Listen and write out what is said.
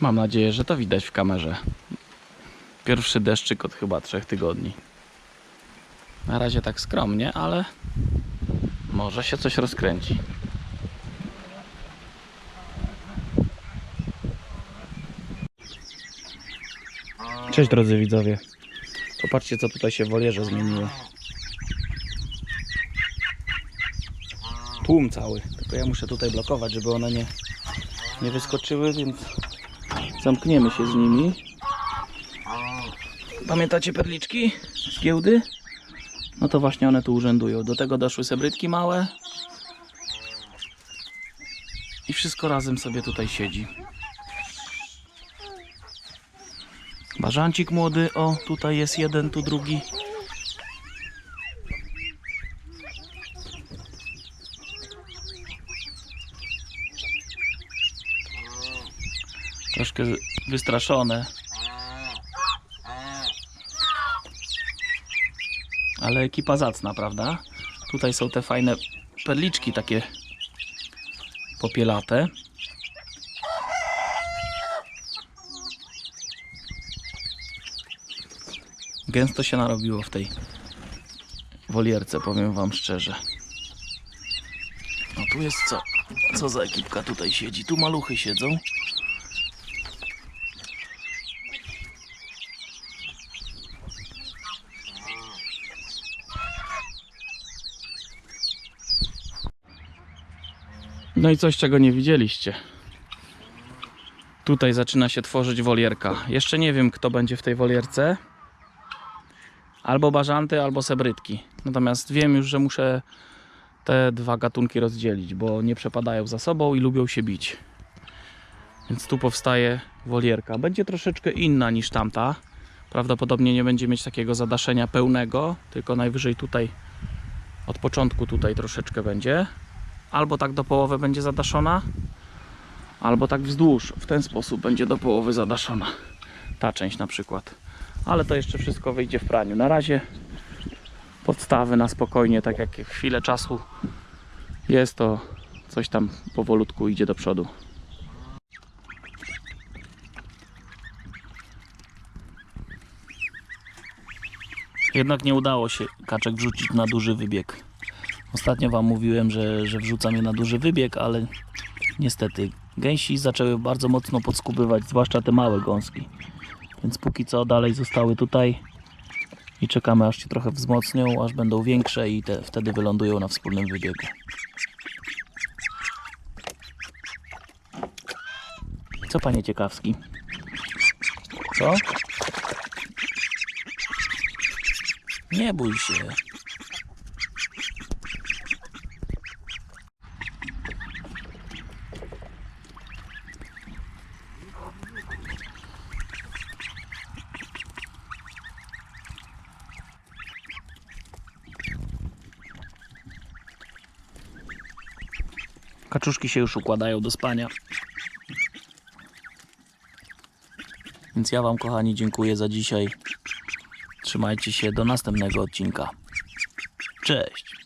Mam nadzieję, że to widać w kamerze. Pierwszy deszczyk od chyba trzech tygodni. Na razie tak skromnie, ale może się coś rozkręci. Cześć drodzy widzowie. Popatrzcie co tutaj się w wolierze zmieniło. Tłum cały. Tylko ja muszę tutaj blokować, żeby one nie, nie wyskoczyły, więc zamkniemy się z nimi. Pamiętacie perliczki z giełdy? No to właśnie one tu urzędują. Do tego doszły sebrytki małe. I wszystko razem sobie tutaj siedzi. Bażancik młody, o tutaj jest jeden, tu drugi. Troszkę wystraszone. Ale ekipa zacna, prawda? Tutaj są te fajne perliczki takie popielate. Gęsto się narobiło w tej wolierce, powiem wam szczerze. No tu jest co? Co za ekipka tutaj siedzi? Tu maluchy siedzą. No i coś, czego nie widzieliście. Tutaj zaczyna się tworzyć wolierka. Jeszcze nie wiem, kto będzie w tej wolierce. Albo bażanty, albo sebrytki. Natomiast wiem już, że muszę te dwa gatunki rozdzielić, bo nie przepadają za sobą i lubią się bić. Więc tu powstaje wolierka. Będzie troszeczkę inna niż tamta. Prawdopodobnie nie będzie mieć takiego zadaszenia pełnego, tylko najwyżej tutaj od początku tutaj troszeczkę będzie. Albo tak do połowy będzie zadaszona, albo tak wzdłuż. W ten sposób będzie do połowy zadaszona. Ta część na przykład. Ale to jeszcze wszystko wyjdzie w praniu. Na razie podstawy na spokojnie, tak jak chwilę czasu jest, to coś tam powolutku idzie do przodu. Jednak nie udało się kaczek wrzucić na duży wybieg. Ostatnio Wam mówiłem, że, że wrzucam je na duży wybieg, ale niestety gęsi zaczęły bardzo mocno podskubywać, zwłaszcza te małe gąski. Więc póki co dalej zostały tutaj i czekamy aż się trochę wzmocnią, aż będą większe i te, wtedy wylądują na wspólnym wybiegu. Co panie ciekawski? Co? Nie bój się. Kaczuszki się już układają do spania. Więc ja Wam, kochani, dziękuję za dzisiaj. Trzymajcie się do następnego odcinka. Cześć!